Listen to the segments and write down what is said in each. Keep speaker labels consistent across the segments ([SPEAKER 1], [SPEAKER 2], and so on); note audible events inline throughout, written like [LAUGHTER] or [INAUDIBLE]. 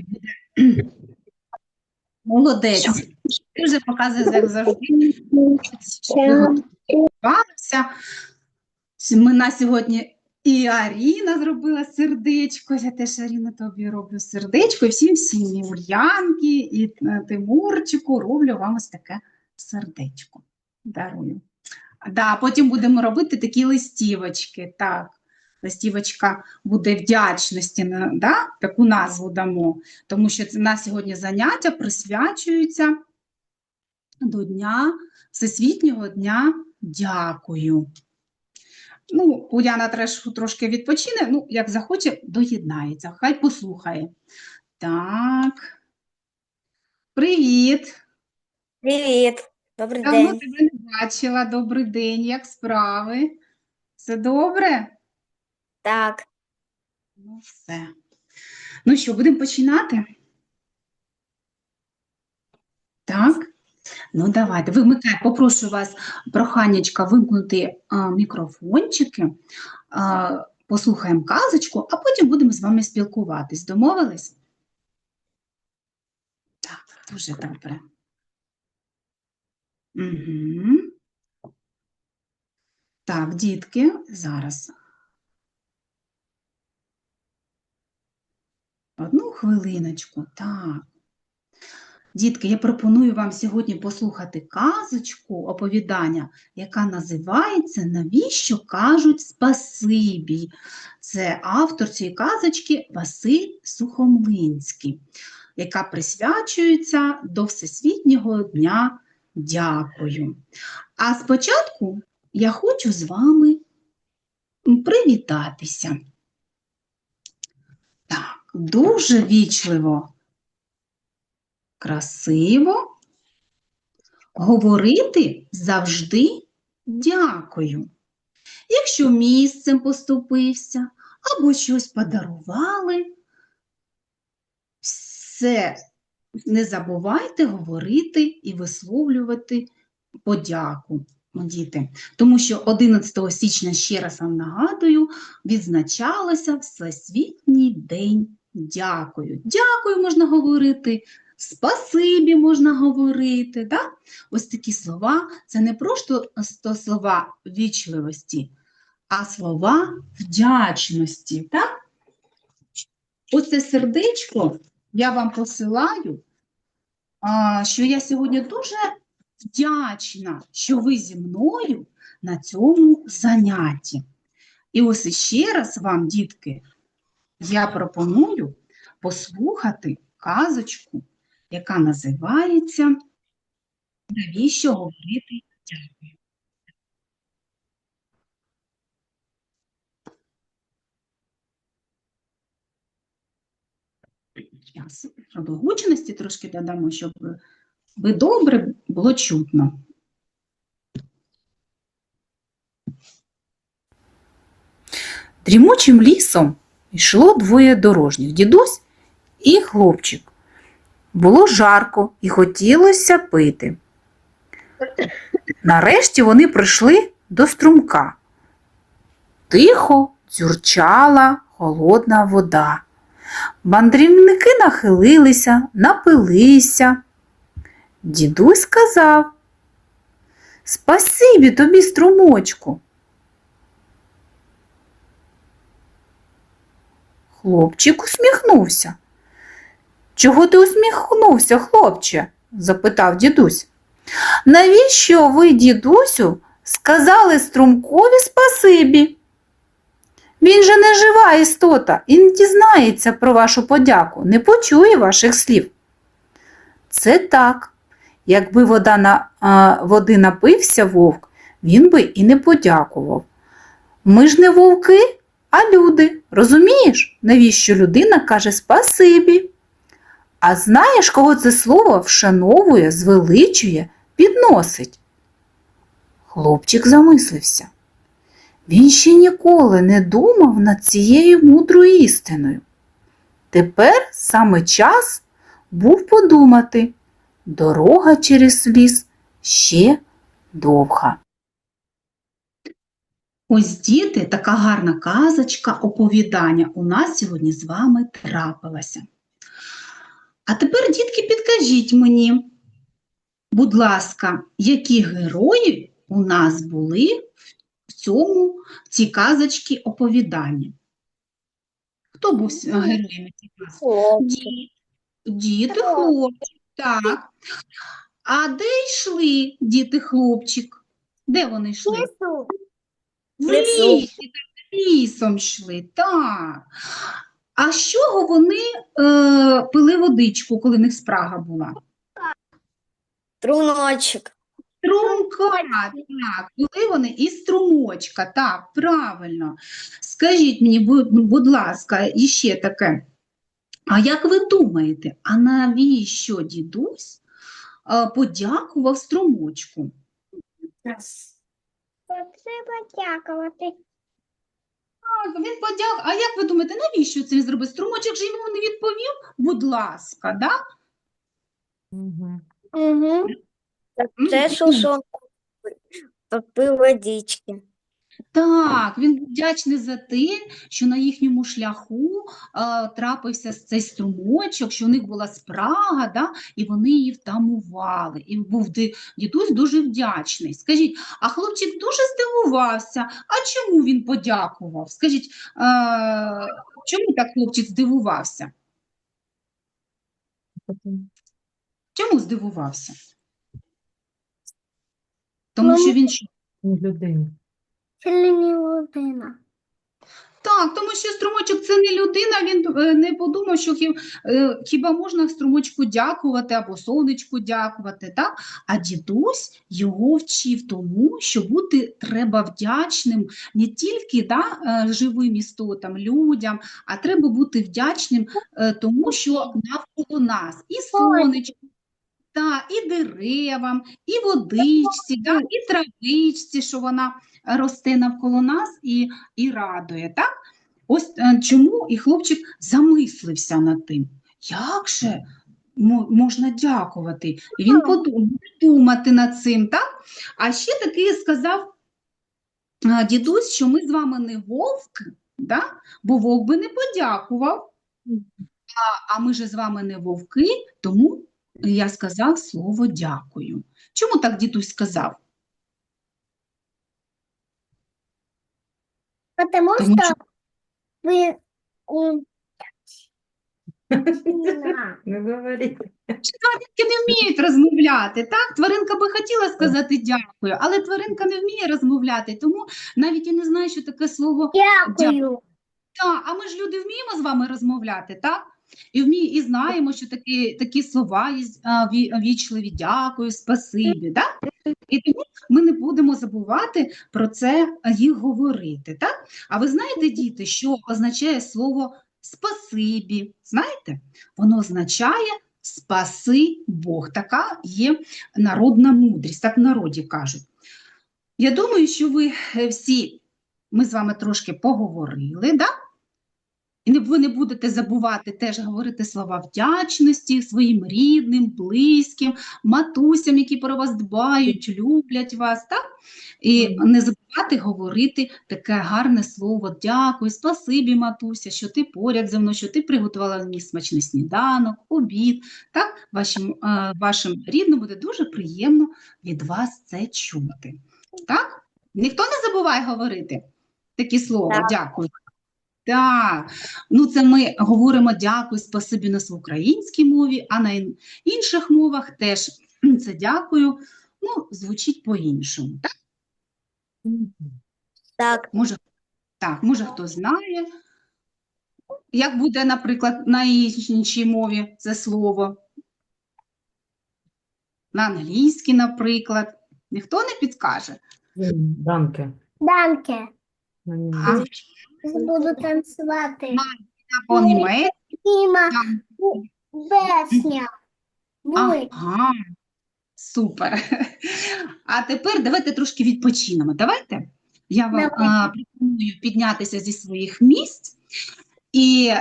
[SPEAKER 1] бачите, буде молодець. Ти вже показуєш, як завжди. Ми на сьогодні і Аріна зробила сердечко. Я теж Аріна тобі роблю сердечко. І всім всім і Ульянки, і е, Тимурчику роблю вам ось таке сердечко. Дарую. Да, потім будемо робити такі листівочки. Так, листівочка буде вдячності, да? таку назву дамо, тому що на сьогодні заняття присвячуються до Дня Всесвітнього дня дякую. Ну, Уляна треш трошки відпочине, ну, як захоче, доєднається, хай послухає. Так. Привіт!
[SPEAKER 2] Привіт, добрий
[SPEAKER 1] Давно
[SPEAKER 2] день.
[SPEAKER 1] тебе не бачила. Добрий день, як справи? Все добре?
[SPEAKER 2] Так,
[SPEAKER 1] Ну, все. Ну що, будемо починати? Так? Ну, давайте. Вимикай, попрошу вас, проханячка, вимкнути а, мікрофончики, а, послухаємо казочку, а потім будемо з вами спілкуватись. Домовились? Так, дуже добре. Угу. Так, дітки, зараз. Одну хвилиночку, так. Дітки, я пропоную вам сьогодні послухати казочку, оповідання, яка називається Навіщо кажуть спасибі. Це автор цієї казочки Василь Сухомлинський, яка присвячується до Всесвітнього дня дякую. А спочатку я хочу з вами привітатися. Дуже вічливо красиво говорити завжди дякую. Якщо місцем поступився або щось подарували, все не забувайте говорити і висловлювати подяку, діти. Тому що 11 січня, ще раз вам нагадую, відзначалося Всесвітній день дякую. Дякую можна говорити спасибі можна говорити. Да? Ось такі слова це не просто слова вічливості, а слова вдячності. Так? Оце сердечко я вам посилаю, що я сьогодні дуже вдячна, що ви зі мною на цьому занятті. І ось іще раз вам, дітки, я пропоную послухати казочку яка називається Навіщо говорити дякую? Зараз гучності трошки додамо, щоб ви добре було чутно.
[SPEAKER 3] Дрімучим лісом йшло двоє дорожніх дідусь і хлопчик. Було жарко і хотілося пити. Нарешті вони прийшли до струмка. Тихо дзюрчала холодна вода. Мандрівники нахилилися, напилися. Дідусь сказав Спасибі тобі, струмочку. Хлопчик усміхнувся. Чого ти усміхнувся, хлопче? запитав дідусь. Навіщо ви, дідусю, сказали струмкові спасибі? Він же не жива істота і не дізнається про вашу подяку, не почує ваших слів. Це так. Якби вода на, а, води напився вовк, він би і не подякував. Ми ж не вовки, а люди. Розумієш, навіщо людина каже спасибі? А знаєш, кого це слово вшановує, звеличує, підносить? Хлопчик замислився. Він ще ніколи не думав над цією мудрою істиною. Тепер саме час був подумати. Дорога через ліс ще довга.
[SPEAKER 1] Ось діти, така гарна казочка, оповідання у нас сьогодні з вами трапилася. А тепер, дітки, підкажіть мені, будь ласка, які герої у нас були в цьому, в цій казочці оповідання? Хто був героями цієї казки? Діти, хлопчик, так. А де йшли діти, хлопчик? Де вони йшли? В лісі, так, лісом йшли, так. А з чого вони е, пили водичку, коли в них спрага була?
[SPEAKER 2] Труночек.
[SPEAKER 1] Струмка, так, пили вони із струмочка, так, правильно. Скажіть мені, будь, будь ласка, іще таке. А як ви думаєте, а навіщо дідусь е, подякував струмочку?
[SPEAKER 2] Треба дякувати.
[SPEAKER 1] Так, він подяк... А як ви думаєте, навіщо це він зробив? Струмочок же йому не відповів? Будь ласка, да?
[SPEAKER 3] Угу.
[SPEAKER 2] Угу. Це що попив водички.
[SPEAKER 1] Так, він був вдячний за те, що на їхньому шляху е, трапився цей струмочок, що в них була спрага, да, і вони її втамували. І був дідусь дуже вдячний. Скажіть, а хлопчик дуже здивувався. А чому він подякував? Скажіть, е, чому так хлопчик здивувався? Чому здивувався? Тому що він що?
[SPEAKER 2] Це не людина.
[SPEAKER 1] Так, тому що струмочок це не людина, він е, не подумав, що е, хіба можна струмочку дякувати або сонечку дякувати, так? А дідусь його вчив тому, що бути треба вдячним не тільки да, е, живим істотам, людям, а треба бути вдячним тому, що навколо нас і сонечку, та, і деревам, і водичці, да, і травичці, що вона росте навколо нас і, і радує. Так? Ось е, чому і хлопчик замислився над тим, як же можна дякувати. І він подумав думати над цим. Так? А ще таки сказав е, дідусь, що ми з вами не вовк, да? бо вовк би не подякував. А, а ми же з вами не вовки, тому я сказав слово дякую. Чому так дідусь сказав?
[SPEAKER 2] Потому
[SPEAKER 1] Тому
[SPEAKER 2] що
[SPEAKER 1] що
[SPEAKER 2] ви м.
[SPEAKER 4] Не говоріть.
[SPEAKER 1] тваринки не вміють розмовляти, так? Тваринка би хотіла сказати дякую, але тваринка не вміє розмовляти, тому навіть і не знає, що таке слово
[SPEAKER 2] Дякую.
[SPEAKER 1] Так, а ми ж люди вміємо з вами розмовляти, так? І вмі, і знаємо, що такі, такі слова є ві- вічливі, дякую, спасибі, так? І тому ми не будемо забувати про це їх говорити, так? А ви знаєте, діти, що означає слово спасибі? Знаєте? Воно означає спаси Бог. Така є народна мудрість, так в народі кажуть. Я думаю, що ви е, всі, ми з вами трошки поговорили, да? І ви не будете забувати теж говорити слова вдячності своїм рідним, близьким, матусям, які про вас дбають, люблять вас, так? І не забувати говорити таке гарне слово дякую, спасибі, матуся, що ти поряд зі мною, що ти приготувала мені смачний сніданок, обід. Так? Вашим, е, вашим рідним буде дуже приємно від вас це чути. Так? Ніхто не забуває говорити такі слова
[SPEAKER 2] Так.
[SPEAKER 1] дякую. Так, ну це ми говоримо дякую, спасибі нас в українській мові, а на інших мовах теж [CLEARS THROAT] це дякую, ну, звучить по-іншому. Так,
[SPEAKER 2] Так,
[SPEAKER 1] може, так, може хто знає, як буде, наприклад, на іншій мові це слово. На англійській, наприклад. Ніхто не підкаже.
[SPEAKER 4] Данке.
[SPEAKER 2] Данке.
[SPEAKER 4] На німецькому.
[SPEAKER 2] Буду танцювати. Тіма.
[SPEAKER 1] Так.
[SPEAKER 2] Весня.
[SPEAKER 1] Ага, супер. А тепер давайте трошки відпочинемо. Давайте я вам а, пропоную піднятися зі своїх місць і,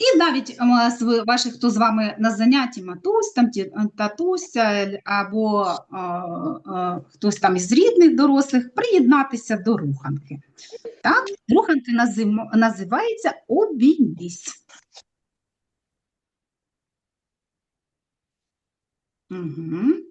[SPEAKER 1] і навіть з ваших, хто з вами на занятті, матусь, там, ті- татуся або а, а, хтось там із рідних дорослих, приєднатися до руханки. Так? Руханка назив- називається «Обіймись». Угу.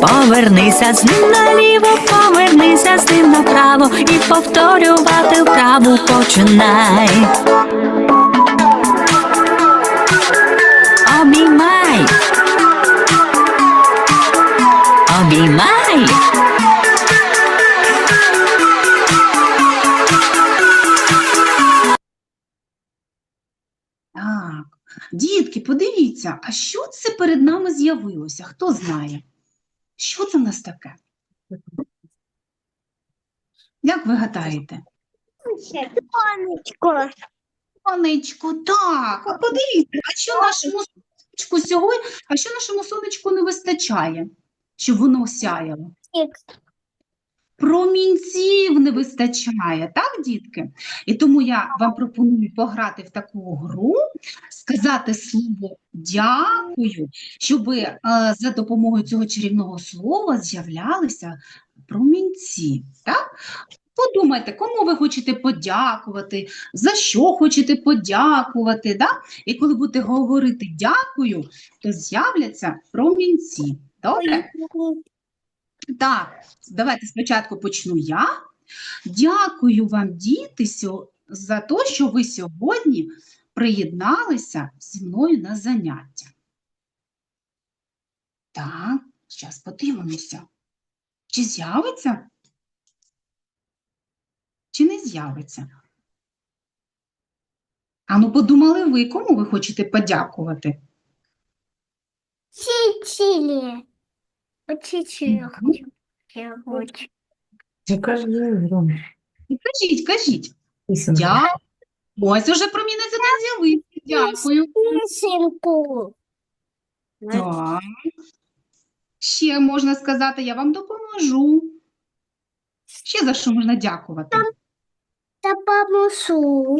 [SPEAKER 5] Повернися з ним наліво, повернися з ним направо і повторювати вправу починай. Обіймай. Обіймай.
[SPEAKER 1] Так. Дітки, подивіться, а що це перед нами з'явилося? Хто знає? Що це в нас таке? Як ви гадаєте?
[SPEAKER 2] Сонечко.
[SPEAKER 1] Сонечко, так. А подивіться, а що нашому сонечку сьогодні, а що нашому сонечку не вистачає, щоб воно сяяло? Промінців не вистачає, так, дітки? І тому я вам пропоную пограти в таку гру, сказати слово дякую, щоб е, за допомогою цього чарівного слова з'являлися промінці. Так? Подумайте, кому ви хочете подякувати, за що хочете подякувати. Да? І коли будете говорити дякую, то з'являться промінці. Добре? Так, давайте спочатку почну я. Дякую вам, діти, за те, що ви сьогодні приєдналися зі мною на заняття. Так, зараз подивимося. Чи з'явиться? Чи не з'явиться? А ну подумали ви, кому ви хочете подякувати?
[SPEAKER 2] Чичили. Чичили я хочу. Я хочу.
[SPEAKER 4] Ну, кажи,
[SPEAKER 1] Ну, Кажіть, кажіть.
[SPEAKER 4] Писанка.
[SPEAKER 1] Дякую. Ось уже промінець один з'явився. Дякую.
[SPEAKER 2] Песенку.
[SPEAKER 1] Так. Ще можна сказати, я вам допоможу. Ще за що можна дякувати?
[SPEAKER 2] Та помусу.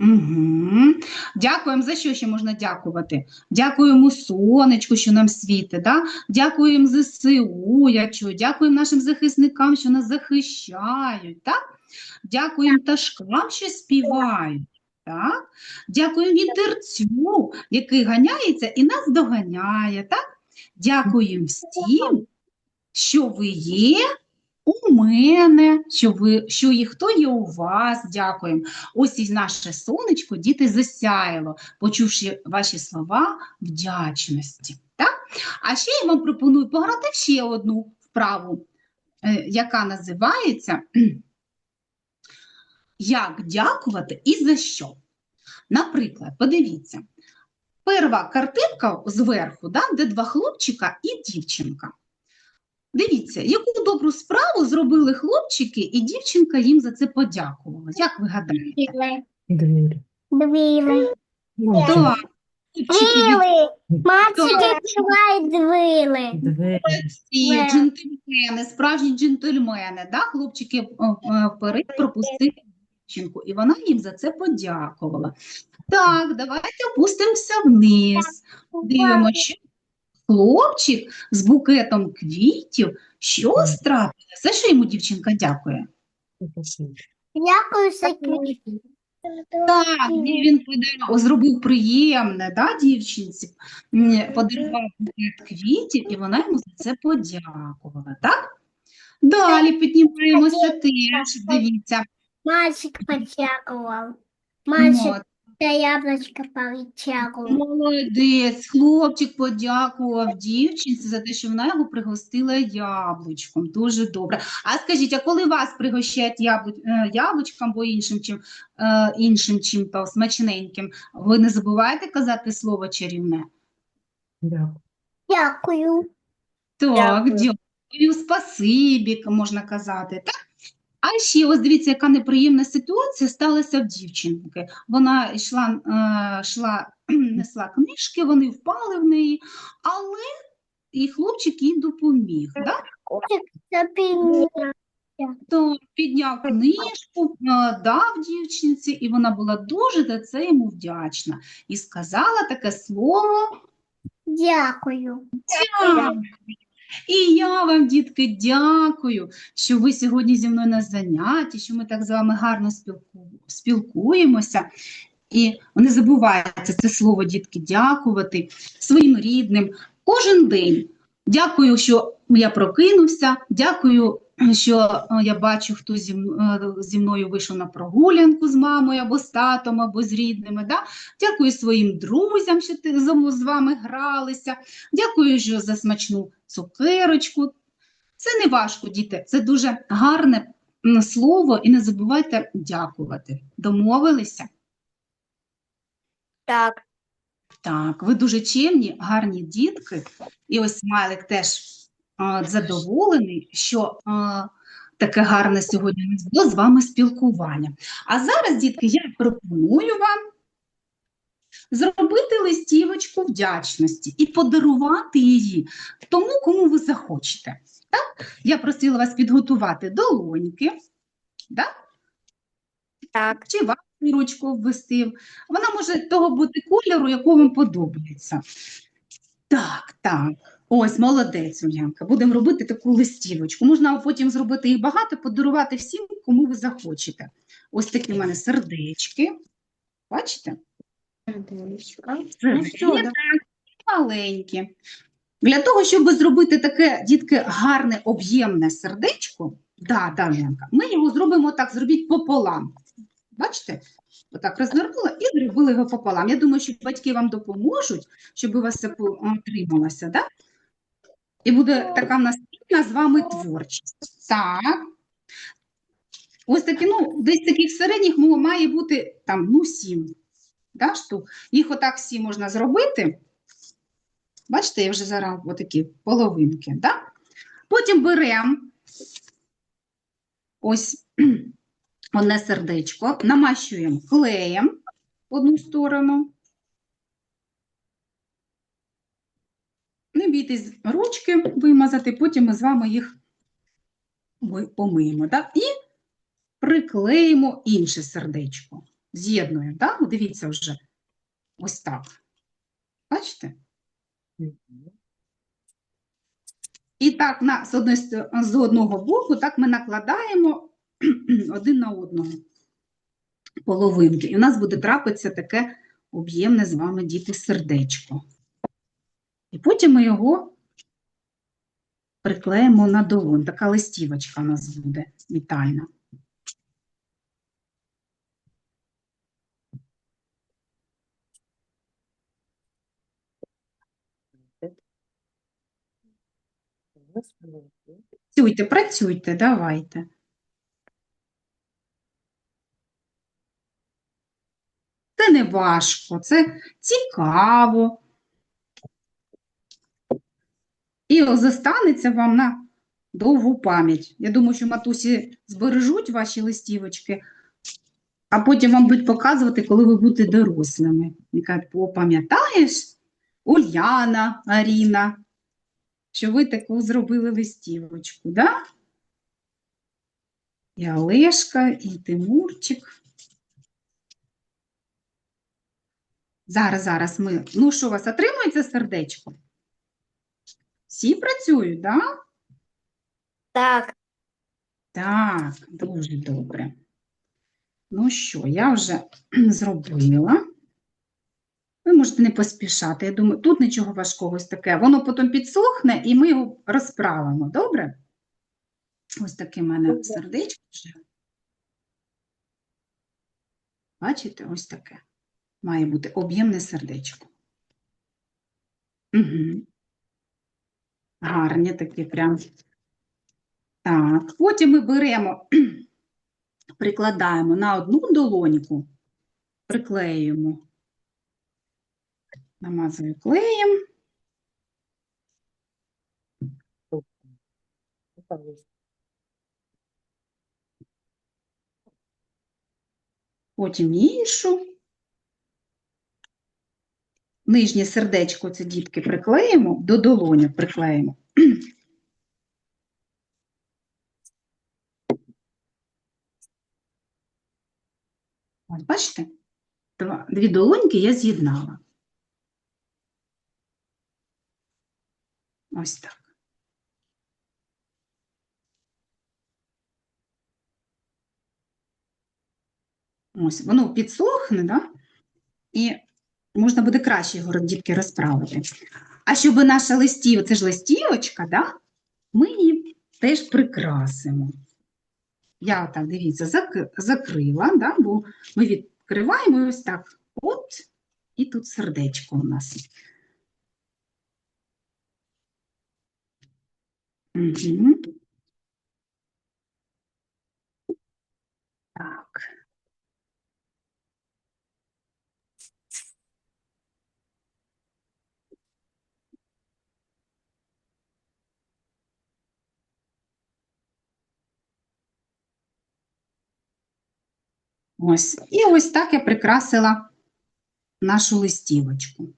[SPEAKER 1] Угу. Дякуємо. За що ще можна дякувати? Дякуємо сонечку, що нам світить. Да? Дякуємо ЗСУ, я чую. Дякуємо нашим захисникам, що нас захищають. Так? Дякуємо пташкам, що співають. Так? Дякуємо вітерцю, який ганяється і нас доганяє. Так? Дякуємо всім, що ви є у мене, що, ви, що і хто є у вас. Дякуємо. Ось і наше сонечко, діти, засяяло, почувши ваші слова вдячності. Так? А ще я вам пропоную пограти ще одну вправу, е, яка називається [CLEARS THROAT] Як дякувати і за що. Наприклад, подивіться, перша картинка зверху, да, де два хлопчика і дівчинка. Дивіться, яку добру справу зробили хлопчики, і дівчинка їм за це подякувала. Як ви гадаєте?
[SPEAKER 4] Двері.
[SPEAKER 2] Двери.
[SPEAKER 1] Так, хлопчики.
[SPEAKER 2] Мальчики.
[SPEAKER 4] Двері.
[SPEAKER 2] Е.
[SPEAKER 1] джентльмени, справжні джентльмени, да? хлопчики е, е, вперед пропустили дівчинку, і вона їм за це подякувала. Так, давайте опустимося вниз. Дивимося, що хлопчик з букетом квітів, що страпилося? За що йому дівчинка дякує?
[SPEAKER 2] Дякую за квіти.
[SPEAKER 1] Так, він подарував, зробив приємне, да, дівчинці, подарував букет квітів, і вона йому за це подякувала, так? Далі піднімаємося теж, дивіться.
[SPEAKER 2] Мальчик подякував. Мальчик Та яблочко подякував.
[SPEAKER 1] молодець, хлопчик подякував дівчинці за те, що вона його пригостила яблучком. Дуже добре. А скажіть, а коли вас пригощають яблу... е, яблучком або іншим чим, е, іншим чим-то смачненьким, ви не забуваєте казати слово чарівне?
[SPEAKER 4] Дякую.
[SPEAKER 2] Дякую.
[SPEAKER 1] Так,
[SPEAKER 2] Дякую.
[SPEAKER 1] дякую, спасибі, можна казати. Так? А ще ось дивіться, яка неприємна ситуація сталася в дівчинки. Вона йшла, е, йшла, несла книжки, вони впали в неї, але і хлопчик їй допоміг. Да? То підняв книжку, е, дав дівчинці, і вона була дуже за це йому вдячна. І сказала таке слово.
[SPEAKER 2] Дякую.
[SPEAKER 1] «Дякую». І я вам, дітки, дякую, що ви сьогодні зі мною на занятті, що ми так з вами гарно спілкуємося. І не забувайте це слово, дітки, дякувати своїм рідним кожен день. Дякую, що я прокинувся. Дякую, що е, я бачу, хто зі, е, зі мною вийшов на прогулянку з мамою або з татом, або з рідними. Да? Дякую своїм друзям, що ти з вами гралися. Дякую що за смачну цукерочку. Це не важко, діти. Це дуже гарне слово, і не забувайте дякувати. Домовилися?
[SPEAKER 2] Так.
[SPEAKER 1] Так, ви дуже чемні, гарні дітки. І ось Смайлик теж задоволений, що таке гарне сьогодні у нас було з вами спілкування. А зараз, дітки, я пропоную вам зробити листівочку вдячності і подарувати її тому, кому ви захочете. Так? Я просила вас підготувати долоньки, так?
[SPEAKER 2] Так.
[SPEAKER 1] чи вашу ручку ввести. Вона може того бути кольору, якого вам подобається. Так, так. Ось, молодець, Ульянка. Будемо робити таку листівочку. Можна потім зробити їх багато, подарувати всім, кому ви захочете. Ось такі в мене сердечки. Бачите? Сердечки маленькі. Для того, щоб зробити таке, дітки, гарне об'ємне сердечко, да, да, Ленка, ми його зробимо так, зробіть пополам. Бачите? Отак розвернула і зробили його пополам. Я думаю, що батьки вам допоможуть, щоб у вас це отрималося, да? І буде така в нас спільна з вами творчість. Так. Ось такі, ну, десь таких середніх має бути там, ну, сім да, штук. Їх отак всі можна зробити. Бачите, я вже зараз отакі половинки. Да? Потім беремо ось [CLEARS THROAT] одне сердечко, намащуємо клеєм одну сторону. Не бійтесь ручки вимазати, потім ми з вами їх помиємо. Да? І приклеїмо інше сердечко. З'єднуємо, да? От Дивіться вже. Ось так. Бачите? І так на, з, одної, сто- з одного боку так ми накладаємо [CLEARS THROAT] один на одного половинки. І у нас буде трапитися таке об'ємне з вами діти сердечко. І потім ми його приклеїмо на долонь. Така листівочка у нас буде вітальна. Працюйте, працюйте, давайте. Це не важко, це цікаво. І зостанеться вам на довгу пам'ять. Я думаю, що матусі збережуть ваші листівочки, а потім вам будуть показувати, коли ви будете дорослими. І кажуть, «О, пам'ятаєш, Ульяна, Аріна, що ви таку зробили листівочку, да? І Олешка, і Тимурчик. Зараз, зараз ми. Ну, що у вас отримується сердечко? Всі працюють, да?
[SPEAKER 2] Так.
[SPEAKER 1] Так, дуже добре. Ну що, я вже [CLEARS THROAT] зробила. Ви можете не поспішати. Я думаю, тут нічого важкого ось таке. Воно потім підсохне і ми його розправимо. Добре? Ось таке в мене сердечко вже. Бачите, ось таке. Має бути об'ємне сердечко. Угу. Гарні такі прям. Так, потім ми беремо, [CLEARS THROAT] прикладаємо на одну долоньку, приклеюємо, намазую клеєм. Потім іншу. Нижнє сердечко це дітки приклеїмо, до долоні приклеїмо. [CLEARS THROAT] Ось, бачите? Два- Дві долоньки я з'єднала. Ось так. Ось, воно підсохне, да? і можна буде краще його дітки розправити. А щоб наша листів, це ж листівочка, да? ми її теж прикрасимо. Я так, дивіться, зак- закрила, да? бо ми відкриваємо ось так. От, і тут сердечко у нас. Угу. Так. Ось. І ось так я прикрасила нашу листівочку.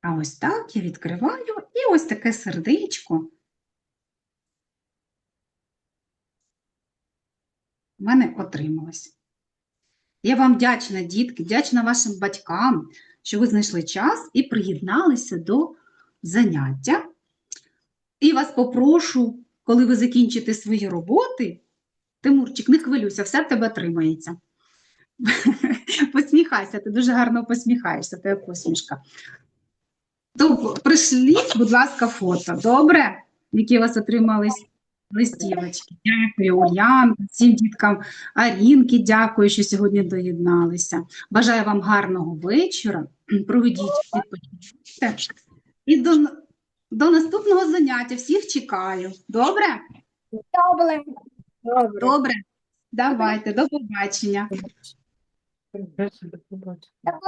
[SPEAKER 1] А ось так я відкриваю, і ось таке сердечко. в мене отрималось. Я вам вдячна, дітки, вдячна вашим батькам, що ви знайшли час і приєдналися до заняття. І вас попрошу, коли ви закінчите свої роботи, Тимурчик, не хвилюйся, все в тебе отримається. [LAUGHS] Посміхайся, ти дуже гарно посміхаєшся, тебе посмішка. То пришліть, будь ласка, фото. Добре? Які у вас отримались листівочки. Дякую, Ульянка, всім діткам Арінки, дякую, що сьогодні доєдналися. Бажаю вам гарного вечора. Проведіть відпочинку. І до, до наступного заняття. Всіх чекаю. Добре?
[SPEAKER 2] Добре.
[SPEAKER 1] Добре. Давайте, до побачення.
[SPEAKER 4] До побачення.